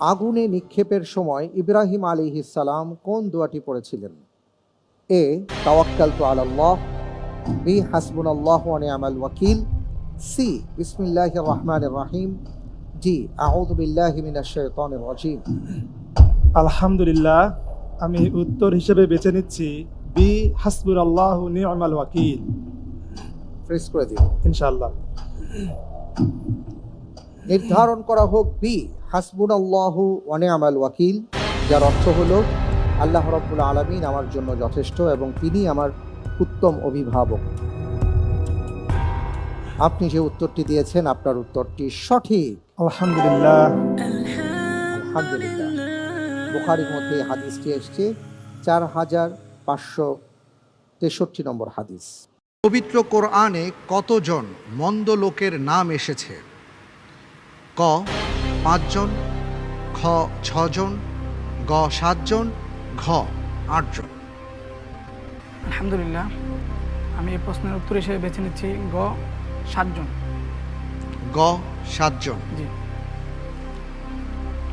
আগুনে নিক্ষেপের সময় ইব্রাহিম আলী সালাম কোন দোয়াটি পড়েছিলেন? এ তাওয়াক্কাল তো আল্লাহ বি হাসবুন আল্লাহ আমাল ওয়াকিল সি বিসমিল্লাহ রহমান রাহিম জি রাজিম। আলহামদুলিল্লাহ আমি উত্তর হিসেবে বেছে নিচ্ছি বি হাসবুর আল্লাহ নিয়মাল ওয়াকিল। ফ্রেজ করে দিন। ইনশাআল্লাহ। নির্ধারণ করা হোক বি হাসবুন আল্লাহ আমাল ওয়াকিল যার অর্থ হলো আল্লাহ রব্বুল আলমিন আমার জন্য যথেষ্ট এবং তিনি আমার উত্তম অভিভাবক। আপনি যে উত্তরটি দিয়েছেন আপনার উত্তরটি সঠিক। আলহামদুলিল্লাহ। আলহামদুলিল্লাহ। বুখারির মধ্যে হাদিসটি এসছে চার হাজার পাঁচশো তেষট্টি নম্বর হাদিস। পবিত্র কোরআনে কতজন মন্দ লোকের নাম এসেছে? ক পাঁচজন খ ছজন গ সাতজন ঘ আটজন। আলহামদুলিল্লাহ আমি এই প্রশ্নের উত্তর হিসেবে বেছে নিচ্ছি গ সাতজন। গ সাতজন। জি।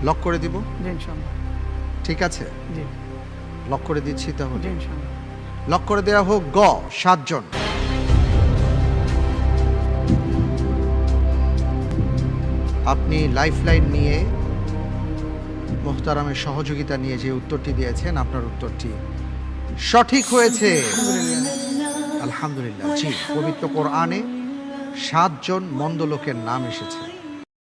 লক করে দিব? জি ইনশাল্লাহ ঠিক আছে? জি। লক করে দিচ্ছি তাহলে। জি ইনশাল্লাহ লক করে দেওয়া হোক গ সাতজন। আপনি লাইফলাইন নিয়ে মোহতারামের সহযোগিতা নিয়ে যে উত্তরটি দিয়েছেন, আপনার উত্তরটি সঠিক হয়েছে। আলহামদুলিল্লাহ, জি, পবিত্র কোরআনে সাতজন মন্দ লোকের নাম এসেছে।